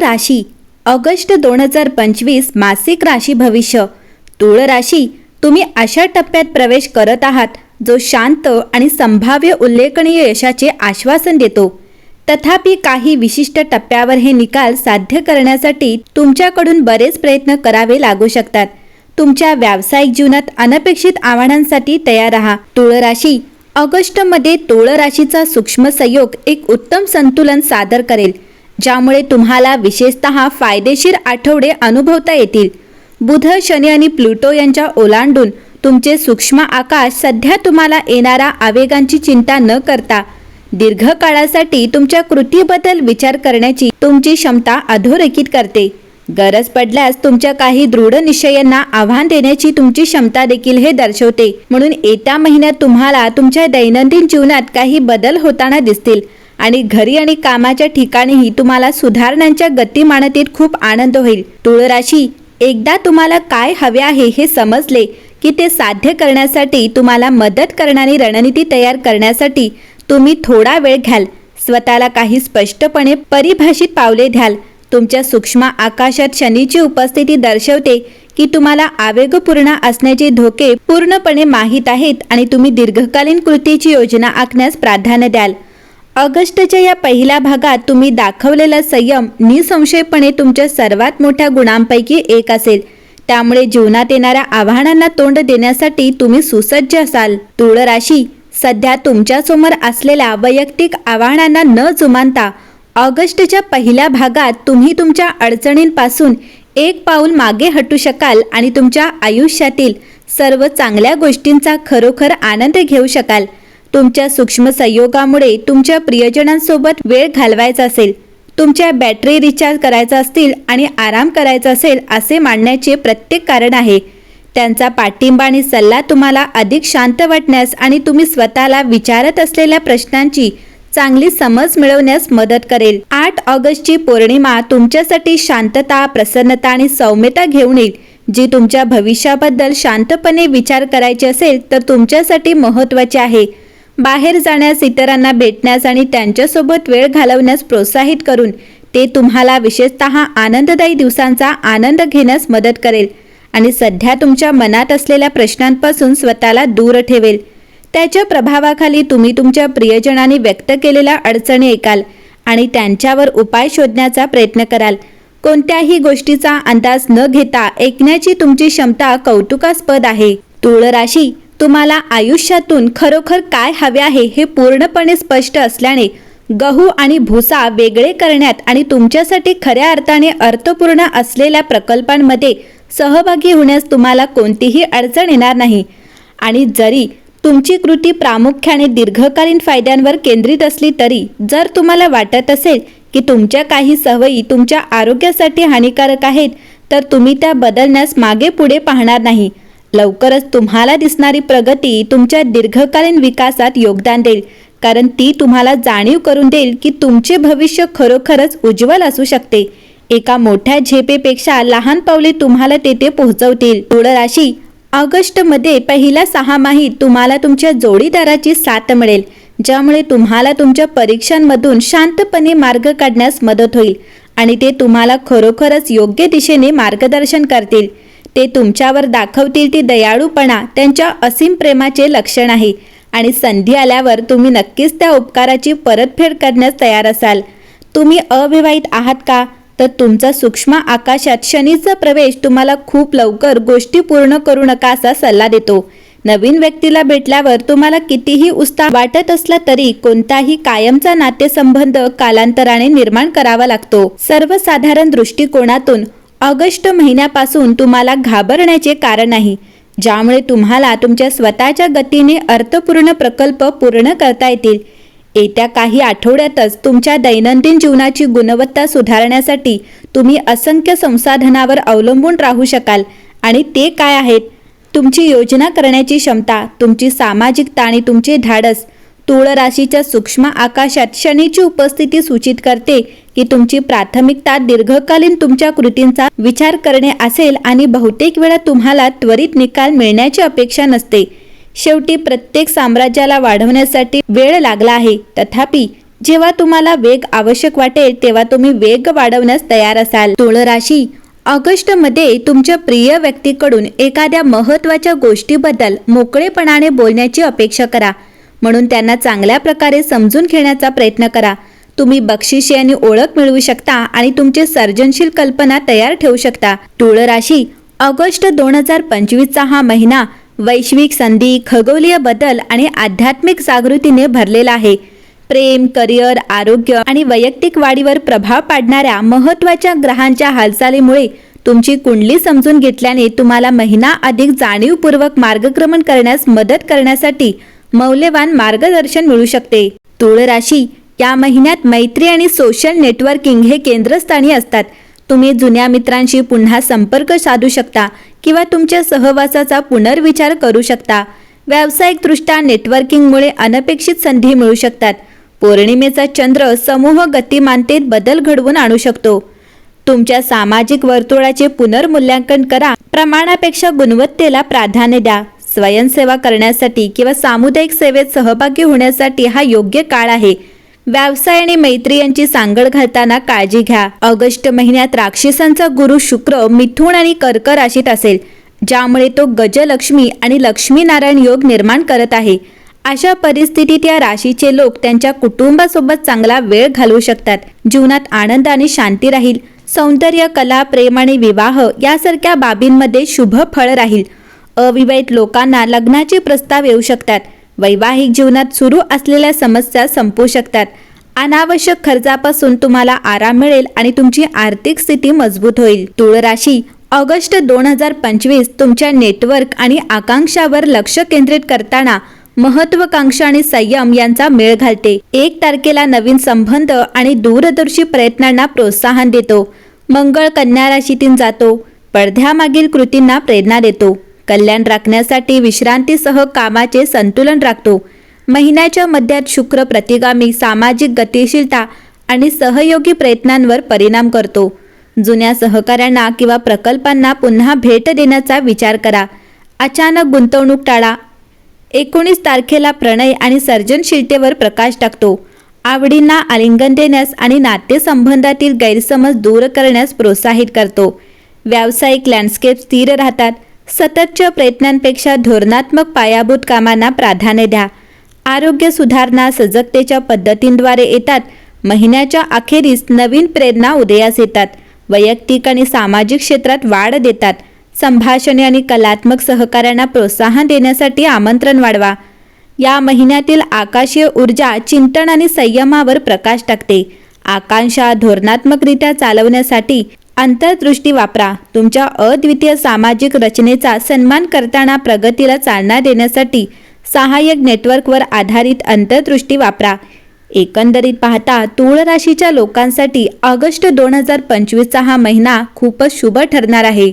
राशी ऑगस्ट दोन हजार पंचवीस मासिक राशी भविष्य. तुळ राशी तुम्ही अशा टप्प्यात प्रवेश करत आहात जो शांत आणि संभाव्य उल्लेखनीय यशाचे आश्वासन देतो. तथापि काही विशिष्ट टप्प्यावर हे निकाल साध्य करण्यासाठी तुमच्याकडून बरेच प्रयत्न करावे लागू शकतात. तुमच्या व्यावसायिक जीवनात अनपेक्षित आव्हानांसाठी तयार राहा. तुळ राशी ऑगस्टमध्ये तुळ राशीचा सूक्ष्म संयोग एक उत्तम संतुलन सादर करेल. ज्यामुळे तुम्हाला विशेषतः फायदेशीर आठवडे अनुभवता येतील. बुध शनी आणि प्लुटो यांच्या ओलांडून तुमचे सूक्ष्म आकाश सध्या तुम्हाला येणाऱ्या आवेगांची चिंता न करता दीर्घकाळासाठी तुमच्या कृतीबद्दल विचार करण्याची तुमची क्षमता अधोरेखित करते. गरज पडल्यास तुमच्या काही दृढ निश्चयांना आव्हान देण्याची तुमची क्षमता देखील हे दर्शवते. म्हणून येत्या महिन्यात तुम्हाला तुमच्या दैनंदिन जीवनात काही बदल होताना दिसतील. आणि घरी आणि कामाच्या ठिकाणीही तुम्हाला सुधारणांच्या गतिमानतेत खूप आनंद होईल. तुळ राशी एकदा तुम्हाला काय हवे आहे हे समजले की ते साध्य करण्यासाठी तुम्हाला मदत करणारी रणनीती तयार करण्यासाठी तुम्ही थोडा वेळ घ्याल. स्वतःला काही स्पष्टपणे परिभाषित पावले द्याल. तुमच्या सूक्ष्म आकाशात शनीची उपस्थिती दर्शवते की तुम्हाला आवेगपूर्ण असण्याचे धोके पूर्णपणे माहीत आहेत आणि तुम्ही दीर्घकालीन कृतीची योजना आखण्यास प्राधान्य द्याल. ऑगस्टच्या या पहिल्या भागात तुम्ही दाखवलेला संयम निसंशयपणे तुमच्या सर्वात मोठ्या गुणांपैकी एक असेल. त्यामुळे जीवनात येणाऱ्या आव्हानांना तोंड देण्यासाठी तुम्ही सुसज्ज असाल. तुळ राशी सध्या तुमच्यासमोर असलेल्या वैयक्तिक आव्हानांना न जुमानता ऑगस्टच्या पहिल्या भागात तुम्ही तुमच्या अडचणींपासून एक पाऊल मागे हटू शकाल आणि तुमच्या आयुष्यातील सर्व चांगल्या गोष्टींचा खरोखर आनंद घेऊ शकाल. तुमच्या सूक्ष्म संयोगामुळे तुमच्या प्रियजनांसोबत वेळ घालवायचा असेल तुमच्या बॅटरी रिचार्ज करायचा असतील आणि आराम करायचा असेल असे मांडण्याचे प्रत्येक कारण आहे. त्यांचा पाठिंबा आणि सल्ला तुम्हाला अधिक शांत वाटण्यास आणि तुम्ही स्वतःला विचारत असलेल्या प्रश्नांची चांगली समज मिळवण्यास मदत करेल. आठ ऑगस्टची पौर्णिमा तुमच्यासाठी शांतता प्रसन्नता आणि सौम्यता घेऊन येईल. जी तुमच्या भविष्याबद्दल शांतपणे विचार करायचे असेल तर तुमच्यासाठी महत्त्वाचे आहे. बाहेर जाण्यास इतरांना भेटण्यास आणि त्यांच्यासोबत वेळ घालवण्यास प्रोत्साहित करून ते तुम्हाला विशेषतः आनंददायी दिवसांचा आनंद घेण्यास मदत करेल आणि सध्या तुमच्या मनात असलेल्या प्रश्नांपासून स्वतःला दूर ठेवेल. त्याच्या प्रभावाखाली तुम्ही तुमच्या प्रियजनांनी व्यक्त केलेल्या अडचणी ऐकाल आणि त्यांच्यावर उपाय शोधण्याचा प्रयत्न कराल. कोणत्याही गोष्टीचा अंदाज न घेता ऐकण्याची तुमची क्षमता कौतुकास्पद आहे. तुळ राशी तुम्हाला आयुष्यातून खरोखर काय हवे आहे हे पूर्णपणे स्पष्ट असल्याने गहू आणि भुसा वेगळे करण्यात आणि तुमच्यासाठी खऱ्या अर्थाने अर्थपूर्ण असलेल्या प्रकल्पांमध्ये सहभागी होण्यास तुम्हाला कोणतीही अडचण येणार नाही. आणि जरी तुमची कृती प्रामुख्याने दीर्घकालीन फायद्यांवर केंद्रित असली तरी जर तुम्हाला वाटत असेल की तुमच्या काही सवयी तुमच्या आरोग्यासाठी हानिकारक आहेत तर तुम्ही त्या बदलण्यास मागे पुढे पाहणार नाही. लवकरच तुम्हाला दिसणारी प्रगती तुमच्या दीर्घकालीन विकासात योगदान देईल. कारण ती तुम्हाला जाणीव करून देईल की तुमचे भविष्य खरोखरच उज्ज्वल असू शकते. एका मोठ्या झेपेपेक्षा लहान पावले तुम्हाला तेथे पोहोचवतील. तुळ राशी ऑगस्टमध्ये पहिल्या सहामाहीत तुम्हाला तुमच्या जोडीदाराची साथ मिळेल ज्यामुळे तुम्हाला तुमच्या परीक्षांमधून शांतपणे मार्ग काढण्यास मदत होईल आणि ते तुम्हाला खरोखरच योग्य दिशेने मार्गदर्शन करतील. ते तुमच्यावर दाखवतील ती दयाळूपणा त्यांच्या असीम प्रेमाचे लक्षण आहे. आणि संधी आल्यावर तुम्ही नक्कीच त्या उपकाराची परतफेड करण्यास तयार असाल. तुम्ही अविवाहित आहात का? तर तुमचा सूक्ष्म आकाशात शनीचा प्रवेश तुम्हाला खूप लवकर गोष्टी पूर्ण करू नका असा सल्ला देतो. नवीन व्यक्तीला भेटल्यावर तुम्हाला कितीही उत्साह वाटत असला तरी कोणताही कायमचा नातेसंबंध कालांतराने निर्माण करावा लागतो. सर्वसाधारण दृष्टिकोनातून ऑगस्ट महिन्यापासून तुम्हाला घाबरण्याचे कारण नाही. ज्यामुळे तुम्हाला तुमच्या स्वतःच्या गतीने अर्थपूर्ण प्रकल्प पूर्ण करता येतील. येत्या काही आठवड्यातच तुमच्या दैनंदिन जीवनाची गुणवत्ता सुधारण्यासाठी तुम्ही असंख्य संसाधनावर अवलंबून राहू शकाल. आणि ते काय आहेत? तुमची योजना करण्याची क्षमता तुमची सामाजिकता आणि तुमचे धाडस तुळ राशीच्या सूक्ष्म आकाशात शनीची उपस्थिती सूचित करते. की तुमची प्राथमिकता दीर्घकालीन तुमच्या कृतींचा विचार करणे असेल आणि बहुतेक वेळा तुम्हाला त्वरित निकाल मिळण्याची अपेक्षा नसते. शेवटी प्रत्येक साम्राज्याला वाढवण्यासाठी वेळ लागला आहे. तथापि जेव्हा तुम्हाला वेग आवश्यक वाटेल तेव्हा तुम्ही वेग वाढवण्यास तयार असाल. तुळ राशी ऑगस्टमध्ये तुमच्या प्रिय व्यक्तीकडून एखाद्या महत्त्वाच्या गोष्टीबद्दल मोकळेपणाने बोलण्याची अपेक्षा करा. म्हणून त्यांना चांगल्या प्रकारे समजून घेण्याचा प्रयत्न करा. तुम्ही बक्षिसे आणि ओळख मिळवू शकता आणि तुमचे सर्जनशील कल्पना तयार ठेवू शकता. तुळ राशी ऑगस्ट दोन हजार पंचवीसचा हा महिना वैश्विक संधी खगोलीय बदल आणि आध्यात्मिक जागृतीने भरलेला आहे. प्रेम करिअर आरोग्य आणि वैयक्तिक वाढीवर प्रभाव पाडणाऱ्या महत्त्वाच्या ग्रहांच्या हालचालीमुळे तुमची कुंडली समजून घेतल्याने तुम्हाला महिना अधिक जाणीवपूर्वक मार्गक्रमण करण्यास मदत करण्यासाठी मौल्यवान मार्गदर्शन मिळू शकते. तुळ राशी या महिन्यात मैत्री आणि सोशल नेटवर्किंग हे केंद्रस्थानी असतात. तुम्ही जुन्या मित्रांशी पुन्हा संपर्क साधू शकता किंवा तुमच्या सहवासाचा पुनर्विचार करू शकता. व्यावसायिकदृष्ट्या नेटवर्किंगमुळे अनपेक्षित संधी मिळू शकतात. पौर्णिमेचा चंद्र समूह गतिमानतेत बदल घडवून आणू शकतो. तुमच्या सामाजिक वर्तुळाचे पुनर्मूल्यांकन करा. प्रमाणापेक्षा गुणवत्तेला प्राधान्य द्या. स्वयंसेवा करण्यासाठी किंवा सामुदायिक सेवेत सहभागी होण्यासाठी हा योग्य काळ आहे. व्यवसाय आणि मैत्री यांची सांगड घालताना काळजी घ्या. ऑगस्ट महिन्यात राक्षसांचा गुरु शुक्र मिथुन आणि कर्क राशीत असेल ज्यामुळे तो गजलक्ष्मी आणि लक्ष्मीनारायण योग निर्माण करत आहे. अशा परिस्थितीत या राशीचे लोक त्यांच्या कुटुंबासोबत चांगला वेळ घालवू शकतात. जीवनात आनंद आणि शांती राहील. सौंदर्य कला प्रेम आणि विवाह यासारख्या बाबींमध्ये शुभ फळ राहील. अविवाहित लोकांना लग्नाचे प्रस्ताव येऊ शकतात. वैवाहिक जीवनात सुरू असलेल्या समस्या संपू शकतात. अनावश्यक खर्चापासून तुम्हाला आराम मिळेल आणि तुमची आर्थिक स्थिती मजबूत होईल. तुळ राशी ऑगस्ट दोन हजार पंचवीस तुमच्या नेटवर्क आणि आकांक्षावर लक्ष केंद्रित करताना महत्वाकांक्षा आणि संयम यांचा मेळ घालते. एक तारखेला नवीन संबंध आणि दूरदर्शी प्रयत्नांना प्रोत्साहन देतो. मंगळ कन्या राशीतून जातो. पडद्यामागील कृतींना प्रेरणा देतो. कल्याण राखण्यासाठी विश्रांतीसह कामाचे संतुलन राखतो. महिन्याच्या मध्यात शुक्र प्रतिगामी सामाजिक गतिशीलता आणि सहयोगी प्रयत्नांवर परिणाम करतो. जुन्या सहकाऱ्यांना किंवा प्रकल्पांना पुन्हा भेट देण्याचा विचार करा. अचानक गुंतवणूक टाळा. एकोणीस तारखेला प्रणय आणि सर्जनशीलतेवर प्रकाश टाकतो. आवडींना आलिंगन देण्यास आणि नातेसंबंधातील गैरसमज दूर करण्यास प्रोत्साहित करतो. व्यावसायिक लँडस्केप स्थिर राहतात. सततच्या प्रयत्नांपेक्षा धोरणात्मक पायाभूत कामांना प्राधान्य द्या. आरोग्य सुधारणा सजगतेच्या पद्धतींद्वारे येतात. महिन्याच्या अखेरीस नवीन प्रेरणा उदयास येतात. वैयक्तिक आणि सामाजिक क्षेत्रात वाढ देतात. संभाषणे आणि कलात्मक सहकार्यांना प्रोत्साहन देण्यासाठी आमंत्रण वाढवा. या महिन्यातील आकाशीय ऊर्जा चिंतन आणि संयमावर प्रकाश टाकते. आकांक्षा धोरणात्मकरित्या चालवण्यासाठी अंतर्दृष्टी वापरा. तुमच्या अद्वितीय सामाजिक रचनेचा सन्मान करताना प्रगतीला चालना देण्यासाठी सहाय्यक नेटवर्कवर आधारित अंतर्दृष्टी वापरा. एकंदरीत पाहता तूळ राशीच्या लोकांसाठी ऑगस्ट दोन हजार पंचवीसचा हा महिना खूपच शुभ ठरणार आहे.